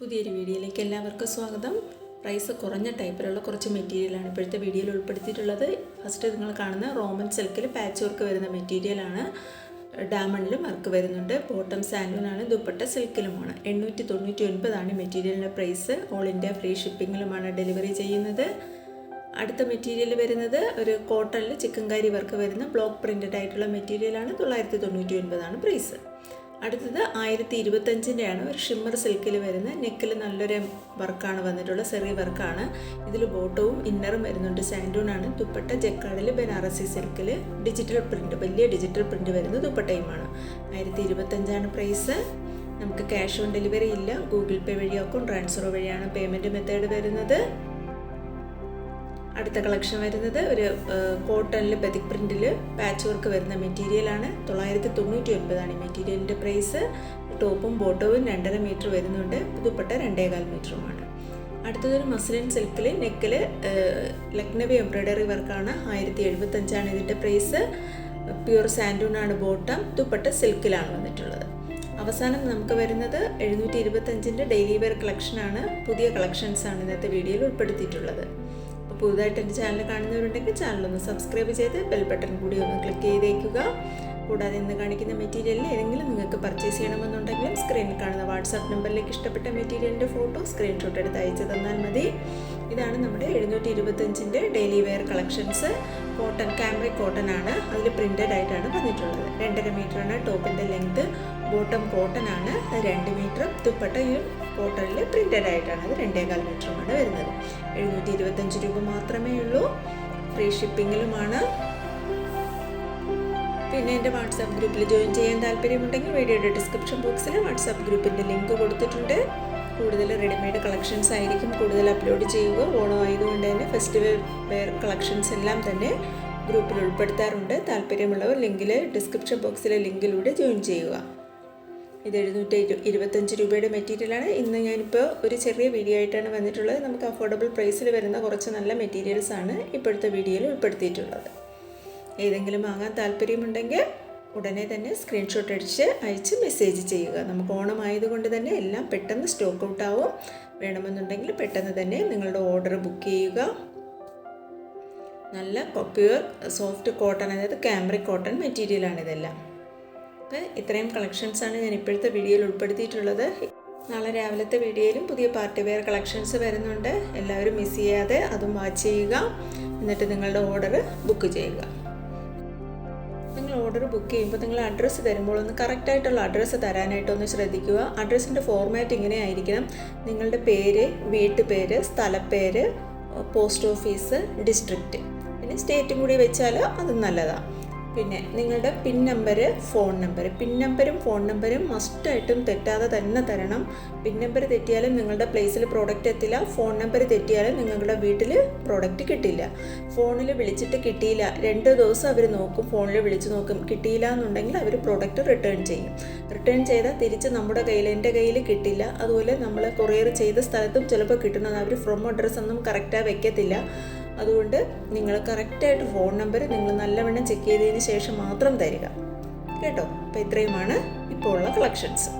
പുതിയൊരു വീഡിയോയിലേക്ക് എല്ലാവർക്കും സ്വാഗതം. പ്രൈസ് കുറഞ്ഞ ടൈപ്പിലുള്ള കുറച്ച് മെറ്റീരിയലാണ് ഇപ്പോഴത്തെ വീഡിയോയിൽ ഉൾപ്പെടുത്തിയിട്ടുള്ളത്. ഫസ്റ്റ് നിങ്ങൾ കാണുന്ന റോമൻ സിൽക്കിൽ പാച്ച് വർക്ക് വരുന്ന മെറ്റീരിയലാണ് ഡയമണ്ടിലും വർക്ക് വരുന്നുണ്ട്. ബോട്ടം സാൻഡൂനാണ് ദുപ്പട്ട സിൽക്കിലുമാണ് എണ്ണൂറ്റി തൊണ്ണൂറ്റി ഒൻപതാണ് മെറ്റീരിയലിന്റെ പ്രൈസ് ഓൾ ഇന്ത്യ ഫ്രീ ഷിപ്പിങ്ങിലുമാണ് ഡെലിവറി ചെയ്യുന്നത്. അടുത്ത മെറ്റീരിയൽ വരുന്നത് ഒരു കോട്ടണിൽ ചിക്കൻകാരി വർക്ക് വരുന്ന ബ്ലോക്ക് പ്രിന്റഡ് ആയിട്ടുള്ള മെറ്റീരിയലാണ് തൊള്ളായിരത്തി തൊണ്ണൂറ്റി ഒൻപതാണ് പ്രൈസ് അടുത്തത് ആയിരത്തി ഇരുപത്തഞ്ചിന്റെയാണ് ഒരു ഷിമ്മർ സിൽക്കിൽ വരുന്ന നെക്കിൽ നല്ലൊരു വർക്കാണ് വന്നിട്ടുള്ള സെറി വർക്കാണ്. ഇതിൽ ബോട്ടവും ഇന്നറും വരുന്നുണ്ട്. സാൻഡൂണാണ് ദുപ്പട്ട ജക്കാടിൽ ബനാറസി സിൽക്കിൽ ഡിജിറ്റൽ പ്രിന്റ് വലിയ ഡിജിറ്റൽ പ്രിന്റ് വരുന്ന ദുപ്പട്ടയുമാണ് ആയിരത്തി ഇരുപത്തഞ്ചാണ് പ്രൈസ് നമുക്ക് ക്യാഷ് ഓൺ ഡെലിവറി ഇല്ല. ഗൂഗിൾ പേ വഴിയാക്കും ട്രാൻസ്ഫർ വഴിയാണ് പേയ്മെന്റ് മെത്തേഡ് വരുന്നത്. അടുത്ത കളക്ഷൻ വരുന്നത് ഒരു കോട്ടണിൽ ബെതിക് പ്രിന്റിൽ പാച്ച് വർക്ക് വരുന്ന മെറ്റീരിയലാണ് തൊള്ളായിരത്തി തൊണ്ണൂറ്റി ഒൻപതാണ് ഈ മെറ്റീരിയലിന്റെ പ്രൈസ് ടോപ്പും ബോട്ടവും രണ്ടര മീറ്റർ വരുന്നുണ്ട്. പുതുപ്പെട്ട രണ്ടേകാൽ മീറ്ററുമാണ് അടുത്തതൊരു മസ്ലിൻ സിൽക്കിൽ നെക്കിൽ ലക്നവി എംബ്രോയ്ഡറി വർക്കാണ്. ആയിരത്തി എഴുപത്തഞ്ചാണ് ഇതിന്റെ പ്രൈസ് പ്യൂർ സാൻഡൂണാണ് ബോട്ടം. ദുപ്പട്ട സിൽക്കിലാണ് വന്നിട്ടുള്ളത്. അവസാനം നമുക്ക് വരുന്നത് എഴുന്നൂറ്റി ഇരുപത്തഞ്ചിന്റെ ഡെയിലി വെയർ കളക്ഷനാണ് പുതിയ കളക്ഷൻസാണ് ഇന്നത്തെ വീഡിയോയിൽ ഉൾപ്പെടുത്തിയിട്ടുള്ളത്. പുതുതായിട്ട് എന്റെ ചാനൽ കാണുന്നവരുണ്ടെങ്കിൽ ചാനലൊന്ന് സബ്സ്ക്രൈബ് ചെയ്ത് ബെൽ ബട്ടൺ കൂടി ഒന്ന് ക്ലിക്ക് ചെയ്തേക്കുക. കൂടാതെ ഇന്ന് കാണിക്കുന്ന മെറ്റീരിയലിൽ ഏതെങ്കിലും നിങ്ങൾക്ക് പർച്ചേസ് ചെയ്യണമെന്നുണ്ടെങ്കിലും സ്ക്രീനിൽ കാണുന്ന വാട്സാപ്പ് നമ്പറിലേക്ക് ഇഷ്ടപ്പെട്ട മെറ്റീരിയലിന്റെ ഫോട്ടോ സ്ക്രീൻഷോട്ട് എടുത്ത് അയച്ചു തന്നാൽ മതി. ഇതാണ് നമ്മുടെ എഴുന്നൂറ്റി ഇരുപത്തഞ്ചിന്റെ daily wear collections cotton cambric cotton ആണ്. അതിൽ പ്രിന്റഡ് ആയിട്ടാണ് വന്നിട്ടുള്ളത്. രണ്ടര മീറ്ററാണ് ടോപ്പിന്റെ ലെങ്ത് ബോട്ടം കോട്ടൺ ആണ്. രണ്ട് മീറ്റർ ദുപ്പട്ടയും കോട്ടണിൽ പ്രിന്റഡ് ആയിട്ടാണ് അത് രണ്ടേകാൽ മീറ്ററുമാണ് വരുന്നത്. എഴുന്നൂറ്റി ഇരുപത്തഞ്ച് രൂപ മാത്രമേ ഉള്ളൂ. ഫ്രീ ഷിപ്പിങ്ങിലുമാണ്. പിന്നെ എന്റെ വാട്സാപ്പ് ഗ്രൂപ്പിൽ ജോയിൻ ചെയ്യാൻ താല്പര്യമുണ്ടെങ്കിൽ വീഡിയോയുടെ ഡിസ്ക്രിപ്ഷൻ ബോക്സിൽ വാട്സാപ്പ് ഗ്രൂപ്പിന്റെ ലിങ്ക് കൊടുത്തിട്ടുണ്ട്. കൂടുതൽ റെഡിമെയ്ഡ് കളക്ഷൻസ് ആയിരിക്കും കൂടുതൽ അപ്ലോഡ് ചെയ്യുക. ഓണം ആയതുകൊണ്ട് തന്നെ ഫെസ്റ്റിവൽ വെയർ കളക്ഷൻസ് എല്ലാം തന്നെ ഗ്രൂപ്പിൽ ഉൾപ്പെടുത്താറുണ്ട്. താല്പര്യമുള്ളവർ ലിങ്കിൽ ഡിസ്ക്രിപ്ഷൻ ബോക്സിലെ ലിങ്കിലൂടെ ജോയിൻ ചെയ്യുക. ഇത് എഴുന്നൂറ്റി ഇരു ഇരുപത്തഞ്ച് രൂപയുടെ മെറ്റീരിയലാണ് ഇന്ന് ഞാനിപ്പോൾ ഒരു ചെറിയ വീഡിയോ ആയിട്ടാണ് വന്നിട്ടുള്ളത്. നമുക്ക് അഫോർഡബിൾ പ്രൈസിൽ വരുന്ന കുറച്ച് നല്ല മെറ്റീരിയൽസ് ആണ് ഇപ്പോഴത്തെ വീഡിയോയിൽ ഉൾപ്പെടുത്തിയിട്ടുള്ളത്. ഏതെങ്കിലും വാങ്ങാൻ താല്പര്യമുണ്ടെങ്കിൽ ഉടനെ തന്നെ സ്ക്രീൻഷോട്ട് അടിച്ച് അയച്ച് മെസ്സേജ് ചെയ്യുക. നമുക്ക് ഓണം ആയതുകൊണ്ട് തന്നെ എല്ലാം പെട്ടെന്ന് സ്റ്റോക്ക് ഔട്ട് ആവും. വേണമെന്നുണ്ടെങ്കിൽ പെട്ടെന്ന് തന്നെ നിങ്ങളുടെ ഓർഡർ ബുക്ക് ചെയ്യുക. നല്ല പ്യുവർ സോഫ്റ്റ് കോട്ടൺ അതായത് ക്യാമറി കോട്ടൺ മെറ്റീരിയലാണ് ഇതെല്ലാം. അപ്പോൾ ഇത്രയും കളക്ഷൻസാണ് ഞാൻ ഇപ്പോഴത്തെ വീഡിയോയിൽ ഉൾപ്പെടുത്തിയിട്ടുള്ളത്. നാളെ രാവിലത്തെ വീഡിയോയിലും പുതിയ പാർട്ടി വെയർ കളക്ഷൻസ് വരുന്നുണ്ട്. എല്ലാവരും മിസ് ചെയ്യാതെ അതും വാച്ച് ചെയ്യുക. എന്നിട്ട് നിങ്ങളുടെ ഓർഡർ ബുക്ക് ചെയ്യുക. നിങ്ങൾ ഓർഡർ ബുക്ക് ചെയ്യുമ്പോൾ നിങ്ങൾ അഡ്രസ്സ് തരുമ്പോൾ ഒന്ന് കറക്റ്റായിട്ടുള്ള അഡ്രസ്സ് തരാനായിട്ടൊന്ന് ശ്രദ്ധിക്കുക. അഡ്രസ്സിന്റെ ഫോർമാറ്റ് ഇങ്ങനെ ആയിരിക്കണം നിങ്ങളുടെ പേര് വീട്ടുപേര് സ്ഥലപ്പേര് പോസ്റ്റ് ഓഫീസ് ഡിസ്ട്രിക്റ്റ് പിന്നെ സ്റ്റേറ്റും കൂടി വെച്ചാൽ അത് നല്ലതാണ് പിന്നെ നിങ്ങളുടെ pin number phone number pin നമ്പരും ഫോൺ നമ്പരും മസ്റ്റായിട്ടും തെറ്റാതെ തന്നെ തരണം. പിൻ നമ്പർ തെറ്റിയാലും നിങ്ങളുടെ പ്ലേസിൽ പ്രോഡക്റ്റ് എത്തില്ല. ഫോൺ നമ്പർ തെറ്റിയാലും നിങ്ങളുടെ വീട്ടിൽ പ്രോഡക്റ്റ് കിട്ടില്ല. ഫോണിൽ വിളിച്ചിട്ട് കിട്ടിയില്ല. രണ്ട് ദിവസം അവർ നോക്കും. ഫോണിൽ വിളിച്ച് നോക്കും. കിട്ടിയില്ല എന്നുണ്ടെങ്കിൽ അവർ പ്രോഡക്റ്റ് റിട്ടേൺ ചെയ്യും. റിട്ടേൺ ചെയ്താൽ തിരിച്ച് നമ്മുടെ കയ്യിൽ എന്റെ കയ്യിൽ കിട്ടില്ല. അതുപോലെ നമ്മൾ കൊറിയർ ചെയ്ത സ്ഥലത്തും ചിലപ്പോൾ കിട്ടുന്നത്. അവർ ഫ്രം അഡ്രസ്സൊന്നും കറക്റ്റായി വെക്കത്തില്ല. അതുകൊണ്ട് നിങ്ങൾ കറക്റ്റായിട്ട് ഫോൺ നമ്പർ നിങ്ങൾ നല്ലവണ്ണം ചെക്ക് ചെയ്തതിന് ശേഷം മാത്രം തരിക. കേട്ടോ? അപ്പോൾ ഇത്രയുമാണ് ഇപ്പോൾ ഉള്ള കളക്ഷൻസ്